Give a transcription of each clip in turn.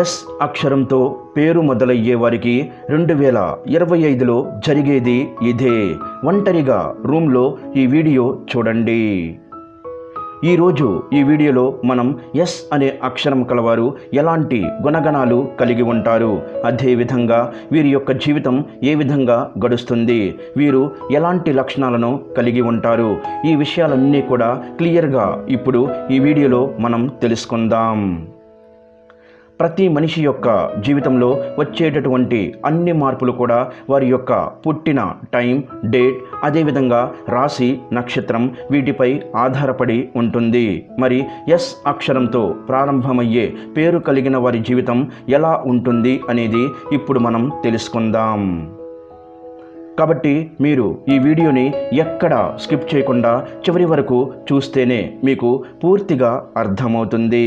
Yes అక్షరంతో పేరు మొదలయ్యే వారికి రెండు వేల ఇరవై ఐదులో జరిగేది ఇదే. ఒంటరిగా రూమ్లో ఈ వీడియో చూడండి. ఈరోజు ఈ వీడియోలో మనం ఎస్ అనే అక్షరం కలవారు ఎలాంటి గుణగణాలు కలిగి ఉంటారు? అదేవిధంగా వీరి యొక్క జీవితం ఏ విధంగా గడుస్తుంది? వీరు ఎలాంటి లక్షణాలను కలిగి ఉంటారు? ఈ విషయాలన్నీ కూడా క్లియర్గా ఇప్పుడు ఈ వీడియోలో మనం తెలుసుకుందాం. ప్రతి మనిషి యొక్క జీవితంలో వచ్చేటటువంటి అన్ని మార్పులు కూడా వారి యొక్క పుట్టిన టైం డేట్ అదేవిధంగా రాశి నక్షత్రం వీటిపై ఆధారపడి ఉంటుంది. మరి ఎస్ అక్షరంతో ప్రారంభమయ్యే పేరు కలిగిన వారి జీవితం ఎలా ఉంటుంది అనేది ఇప్పుడు మనం తెలుసుకుందాం. కాబట్టి మీరు ఈ వీడియోని ఎక్కడ స్కిప్ చేయకుండా చివరి వరకు చూస్తేనే మీకు పూర్తిగా అర్థమవుతుంది.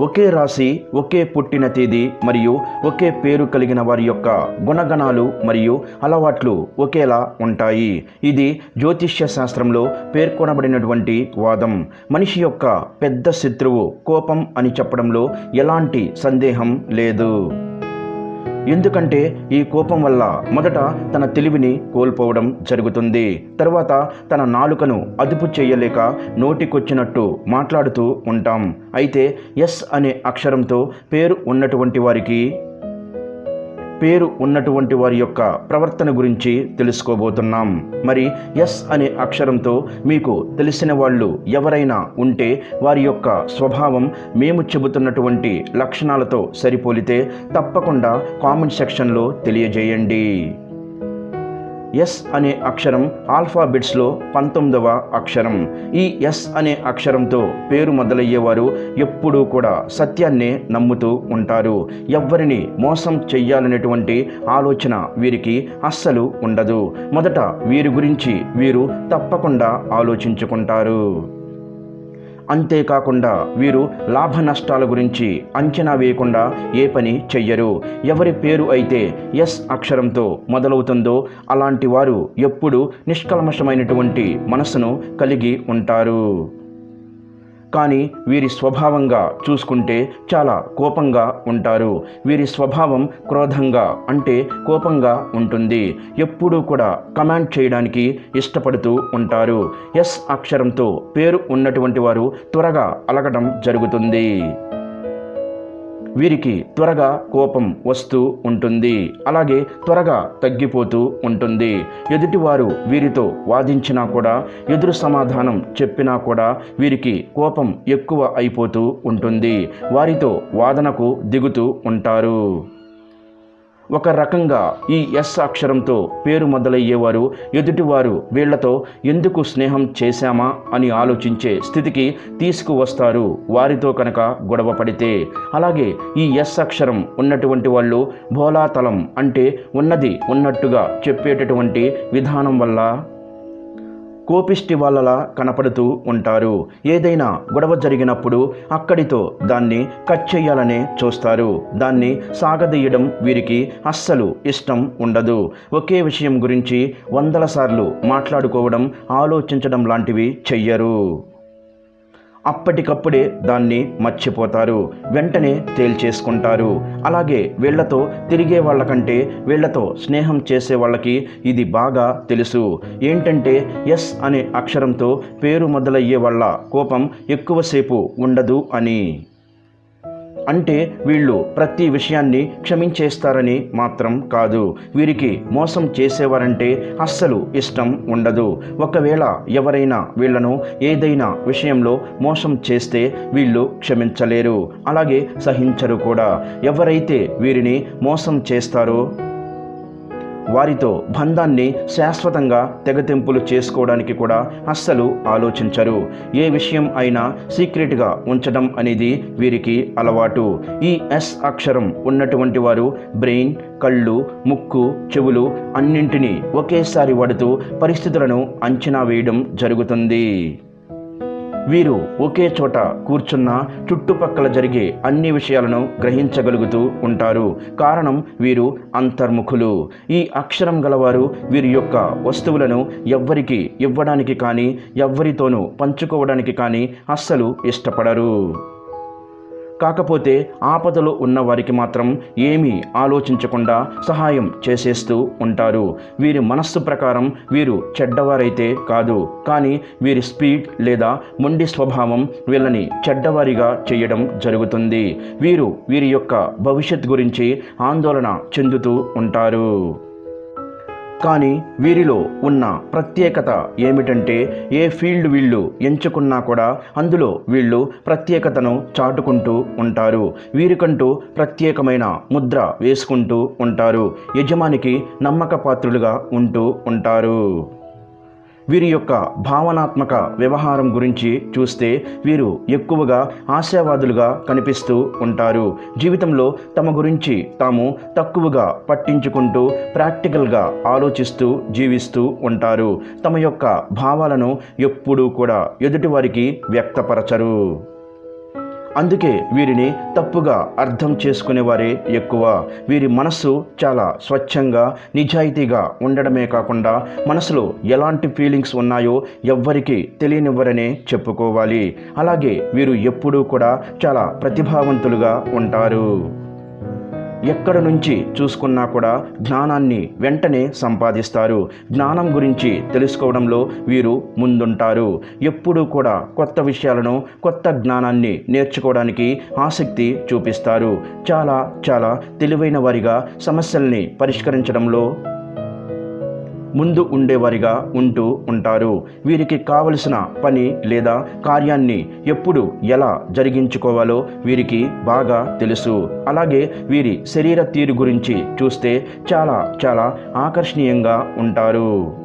ఒకే రాశి ఒకే పుట్టిన తేదీ మరియు ఒకే పేరు కలిగిన వారి యొక్క గుణగణాలు మరియు అలవాట్లు ఒకేలా ఉంటాయి. ఇది జ్యోతిష్య శాస్త్రంలో పేర్కొనబడినటువంటి వాదం. మనిషి యొక్క పెద్ద శత్రువు కోపం అని చెప్పడంలో ఎలాంటి సందేహం లేదు. ఎందుకంటే ఈ కోపం వల్ల మొదట తన తెలివిని కోల్పోవడం జరుగుతుంది. తర్వాత తన నాలుకను అదుపు చేయలేక నోటికొచ్చినట్టు మాట్లాడుతూ ఉంటాం. అయితే ఎస్ అనే అక్షరంతో పేరు ఉన్నటువంటి వారికి పేరు ఉన్నటువంటి వారి యొక్క ప్రవర్తన గురించి తెలుసుకోబోతున్నాం. మరి ఎస్ అనే అక్షరంతో మీకు తెలిసిన వాళ్ళు ఎవరైనా ఉంటే వారి యొక్క స్వభావం మేము చెబుతున్నటువంటి లక్షణాలతో సరిపోలితే తప్పకుండా కామెంట్ సెక్షన్లో తెలియజేయండి. ఎస్ అనే అక్షరం ఆల్ఫాబెట్స్లో పంతొమ్మిదవ అక్షరం. ఈ ఎస్ అనే అక్షరంతో పేరు మొదలయ్యేవారు ఎప్పుడూ కూడా సత్యాన్నే నమ్ముతూ ఉంటారు. ఎవ్వరిని మోసం చెయ్యాలనేటువంటి ఆలోచన వీరికి అస్సలు ఉండదు. మొదట వీరి గురించి వీరు తప్పకుండా ఆలోచించుకుంటారు. అంతేకాకుండా వీరు లాభ నష్టాల గురించి అంచనా వేయకుండా ఏ పని చెయ్యరు. ఎవరి పేరు అయితే ఎస్ అక్షరంతో మొదలవుతుందో అలాంటి వారు ఎప్పుడు నిష్కల్మషమైనటువంటి మనసును కలిగి ఉంటారు. కానీ వీరి స్వభావంగా చూసుకుంటే చాలా కోపంగా ఉంటారు. వీరి స్వభావం క్రోధంగా అంటే కోపంగా ఉంటుంది. ఎప్పుడూ కూడా కమాండ్ చేయడానికి ఇష్టపడుతూ ఉంటారు. ఎస్ అక్షరంతో పేరు ఉన్నటువంటి వారు త్వరగా అలగడం జరుగుతుంది. వీరికి త్వరగా కోపం వస్తూ ఉంటుంది. అలాగే త్వరగా తగ్గిపోతూ ఉంటుంది. ఎదుటివారు వీరితో వాదించినా కూడా ఎదురు సమాధానం చెప్పినా కూడా వీరికి కోపం ఎక్కువ అయిపోతూ ఉంటుంది. వారితో వాదనకు దిగుతూ ఉంటారు. ఒక రకంగా ఈ ఎస్ అక్షరంతో పేరు మొదలయ్యేవారు ఎదుటివారు వీళ్ళతో ఎందుకు స్నేహం చేశామా అని ఆలోచించే స్థితికి తీసుకువస్తారు. వారితో కనుక గొడవ పడితే అలాగే ఈ ఎస్ అక్షరం ఉన్నటువంటి వాళ్ళు భోలాతలం అంటే ఉన్నది ఉన్నట్టుగా చెప్పేటటువంటి విధానం వల్ల కోపిష్టి వాళ్ళలా కనపడుతూ ఉంటారు. ఏదైనా గొడవ జరిగినప్పుడు అక్కడితో దాన్ని కట్ చేయాలనే చూస్తారు. దాన్ని సాగదీయడం వీరికి అస్సలు ఇష్టం ఉండదు. ఒకే విషయం గురించి వందల సార్లు మాట్లాడుకోవడం ఆలోచించడం లాంటివి చెయ్యరు. అప్పటికప్పుడే దాన్ని మర్చిపోతారు. వెంటనే తేల్చేసుకుంటారు. అలాగే వీళ్ళతో తిరిగే వాళ్ళకంటే వీళ్ళతో స్నేహం చేసే వాళ్ళకి ఇది బాగా తెలుసు. ఏంటంటే ఎస్ అనే అక్షరంతో పేరు మొదలయ్యే వాళ్ళ కోపం ఎక్కువసేపు ఉండదు అని. అంటే వీళ్ళు ప్రతి విషయాన్ని క్షమించేస్తారని మాత్రం కాదు. వీరికి మోసం చేసేవారంటే అస్సలు ఇష్టం ఉండదు. ఒకవేళ ఎవరైనా వీళ్ళను ఏదైనా విషయంలో మోసం చేస్తే వీళ్ళు క్షమించలేరు. అలాగే సహించరు కూడా. ఎవరైతే వీరిని మోసం చేస్తారో వారితో బంధాన్ని శాశ్వతంగా తెగతెంపులు చేసుకోవడానికి కూడా అస్సలు ఆలోచించరు. ఏ విషయం అయినా సీక్రెట్గా ఉంచడం అనేది వీరికి అలవాటు. ఈ ఎస్ అక్షరం ఉన్నటువంటి వారు బ్రెయిన్ కళ్ళు ముక్కు చెవులు అన్నింటినీ ఒకేసారి వాడుతూ పరిస్థితులను అంచనా వేయడం జరుగుతుంది. వీరు ఒకే చోట కూర్చున్న చుట్టుపక్కల జరిగే అన్ని విషయాలను గ్రహించగలుగుతూ ఉంటారు. కారణం వీరు అంతర్ముఖులు. ఈ అక్షరం గలవారు వీరి యొక్క వస్తువులను ఎవ్వరికి ఇవ్వడానికి కానీ ఎవ్వరితోనూ పంచుకోవడానికి కానీ అస్సలు ఇష్టపడరు. కాకపోతే ఆపదలో ఉన్న వారికి మాత్రం ఏమీ ఆలోచించకుండా సహాయం చేసేస్తూ ఉంటారు. వీరి మనస్సు ప్రకారం వీరు చెడ్డవారైతే కాదు. కానీ వీరి స్పీడ్ లేదా మొండి స్వభావం వీళ్ళని చెడ్డవారిగా చేయడం జరుగుతుంది. వీరు వీరి యొక్క భవిష్యత్ గురించి ఆందోళన చెందుతూ ఉంటారు. కానీ వీరిలో ఉన్న ప్రత్యేకత ఏమిటంటే ఏ ఫీల్డ్ వీళ్ళు ఎంచుకున్నా కూడా అందులో వీళ్ళు ప్రత్యేకతను చాటుకుంటూ ఉంటారు. వీరికంటూ ప్రత్యేకమైన ముద్ర వేసుకుంటూ ఉంటారు. యజమానికి నమ్మకపాత్రులుగా ఉంటూ ఉంటారు. వీరి యొక్క భావనాత్మక వ్యవహారం గురించి చూస్తే వీరు ఎక్కువగా ఆశావాదులుగా కనిపిస్తూ ఉంటారు. జీవితంలో తమ గురించి తాము తక్కువగా పట్టించుకుంటూ ప్రాక్టికల్గా ఆలోచిస్తూ జీవిస్తూ ఉంటారు. తమ యొక్క భావాలను ఎప్పుడూ కూడా ఎదుటివారికి వ్యక్తపరచరు. అందుకే వీరిని తప్పుగా అర్థం చేసుకునేవారే ఎక్కువ. వీరి మనస్సు చాలా స్వచ్ఛంగా నిజాయితీగా ఉండడమే కాకుండా మనసులో ఎలాంటి ఫీలింగ్స్ ఉన్నాయో ఎవ్వరికీ తెలియనివ్వరనే చెప్పుకోవాలి. అలాగే వీరు ఎప్పుడూ కూడా చాలా ప్రతిభావంతులుగా ఉంటారు. ఎక్కడ నుంచి చూసుకున్నా కూడా జ్ఞానాన్ని వెంటనే సంపాదిస్తారు. జ్ఞానం గురించి తెలుసుకోవడంలో వీరు ముందుంటారు. ఎప్పుడూ కూడా కొత్త విషయాలను కొత్త జ్ఞానాన్ని నేర్చుకోవడానికి ఆసక్తి చూపిస్తారు. చాలా చాలా తెలివైన వారిగా సమస్యల్ని పరిష్కరించడంలో ముందు ఉండేవారిగా ఉంటూ ఉంటారు. వీరికి కావలసిన పని లేదా కార్యాన్ని ఎప్పుడు ఎలా జరిగించుకోవాలో వీరికి బాగా తెలుసు. అలాగే వీరి శరీర తీరు గురించి చూస్తే చాలా చాలా ఆకర్షణీయంగా ఉంటారు.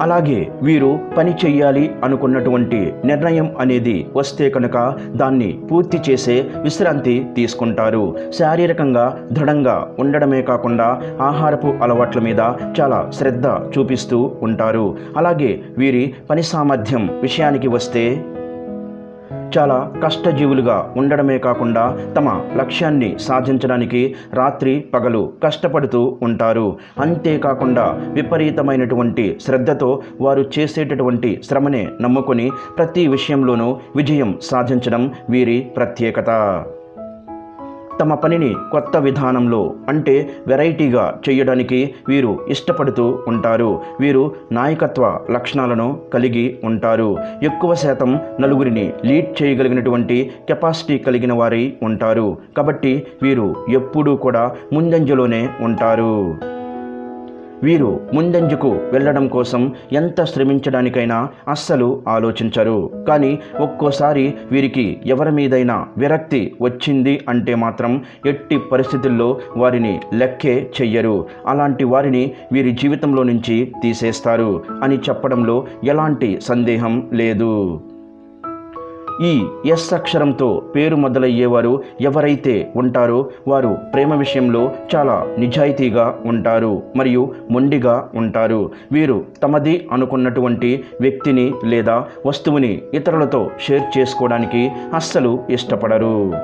అలాగే వీరు పని చెయ్యాలి అనుకున్నటువంటి నిర్ణయం అనేది వస్తే కనుక దాన్ని పూర్తి చేసే విశ్రాంతి తీసుకుంటారు. శారీరకంగా దృఢంగా ఉండడమే కాకుండా ఆహారపు అలవాట్ల మీద చాలా శ్రద్ధ చూపిస్తూ ఉంటారు. అలాగే వీరి పని సామర్థ్యం విషయానికి వస్తే చాలా కష్టజీవులుగా ఉండడమే కాకుండా తమ లక్ష్యాన్ని సాధించడానికి రాత్రి పగలు కష్టపడుతూ ఉంటారు. అంతేకాకుండా విపరీతమైనటువంటి శ్రద్ధతో వారు చేసేటటువంటి శ్రమనే నమ్ముకొని ప్రతి విషయంలోనూ విజయం సాధించడం వీరి ప్రత్యేకత. తమ పనిని కొత్త విధానంలో అంటే వెరైటీగా చేయడానికి వీరు ఇష్టపడుతూ ఉంటారు. వీరు నాయకత్వ లక్షణాలను కలిగి ఉంటారు. ఎక్కువ శాతం నలుగురిని లీడ్ చేయగలిగినటువంటి కెపాసిటీ కలిగిన వారై ఉంటారు. కాబట్టి వీరు ఎప్పుడూ కూడా ముందంజలోనే ఉంటారు. వీరు ముందంజకు వెళ్ళడం కోసం ఎంత శ్రమించడానికైనా అస్సలు ఆలోచించరు. కానీ ఒక్కోసారి వీరికి ఎవరి మీదైనా విరక్తి వచ్చింది అంటే మాత్రం ఎట్టి పరిస్థితుల్లో వారిని లెక్కే చెయ్యరు. అలాంటి వారిని వీరి జీవితంలో నుంచి తీసేస్తారు అని చెప్పడంలో ఎలాంటి సందేహం లేదు. ఈ ఎస్ అక్షరంతో పేరు మొదలయ్యేవారు ఎవరైతే ఉంటారో వారు ప్రేమ విషయంలో చాలా నిజాయితీగా ఉంటారు మరియు మొండిగా ఉంటారు. వీరు తమది అనుకున్నటువంటి వ్యక్తిని లేదా వస్తువుని ఇతరులతో షేర్ చేసుకోవడానికి అస్సలు ఇష్టపడరు.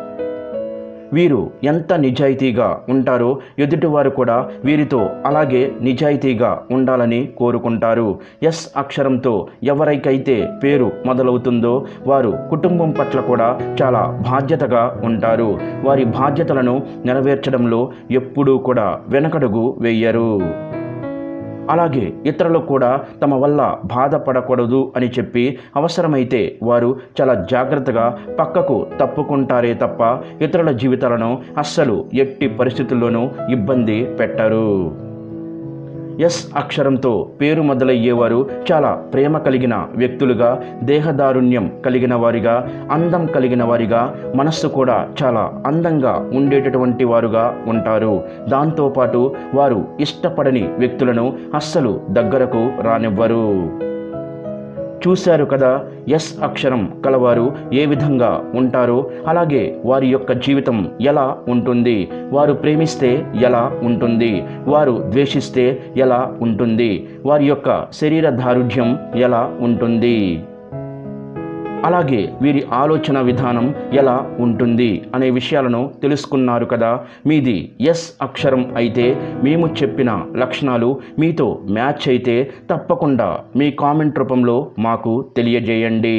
వీరు ఎంత నిజాయితీగా ఉంటారో ఎదుటివారు కూడా వీరితో అలాగే నిజాయితీగా ఉండాలని కోరుకుంటారు. ఎస్ అక్షరంతో ఎవరికైతే పేరు మొదలవుతుందో వారు కుటుంబం పట్ల కూడా చాలా బాధ్యతగా ఉంటారు. వారి బాధ్యతలను నెరవేర్చడంలో ఎప్పుడూ కూడా వెనకడుగు వేయరు. అలాగే ఇతరులు కూడా తమ వల్ల బాధపడకూడదు అని చెప్పి అవసరమైతే వారు చాలా జాగ్రత్తగా పక్కకు తప్పుకుంటారే తప్ప ఇతరుల జీవితాలను అస్సలు ఎట్టి పరిస్థితుల్లోనూ ఇబ్బంది పెట్టరు. ఎస్ అక్షరంతో పేరు మొదలయ్యేవారు చాలా ప్రేమ కలిగిన వ్యక్తులుగా దేహదారుణ్యం కలిగిన వారిగా అందం కలిగిన వారిగా మనస్సు కూడా చాలా అందంగా ఉండేటటువంటి వారుగా ఉంటారు. దాంతోపాటు వారు ఇష్టపడని వ్యక్తులను అస్సలు దగ్గరకు రానివ్వరు. చూశారు కదా ఎస్ అక్షరం కలవారు ఏ విధంగా ఉంటారో అలాగే వారి యొక్క జీవితం ఎలా ఉంటుంది వారు ప్రేమిస్తే ఎలా ఉంటుంది వారు ద్వేషిస్తే ఎలా ఉంటుంది వారి యొక్క శరీర దారుఢ్యం ఎలా ఉంటుంది. అలాగే వీరి ఆలోచన విధానం ఎలా ఉంటుంది అనే విషయాలను తెలుసుకున్నారు కదా. మీది ఎస్ అక్షరం అయితే మేము చెప్పిన లక్షణాలు మీతో మ్యాచ్ అయితే తప్పకుండా మీ కామెంట్ రూపంలో మాకు తెలియజేయండి.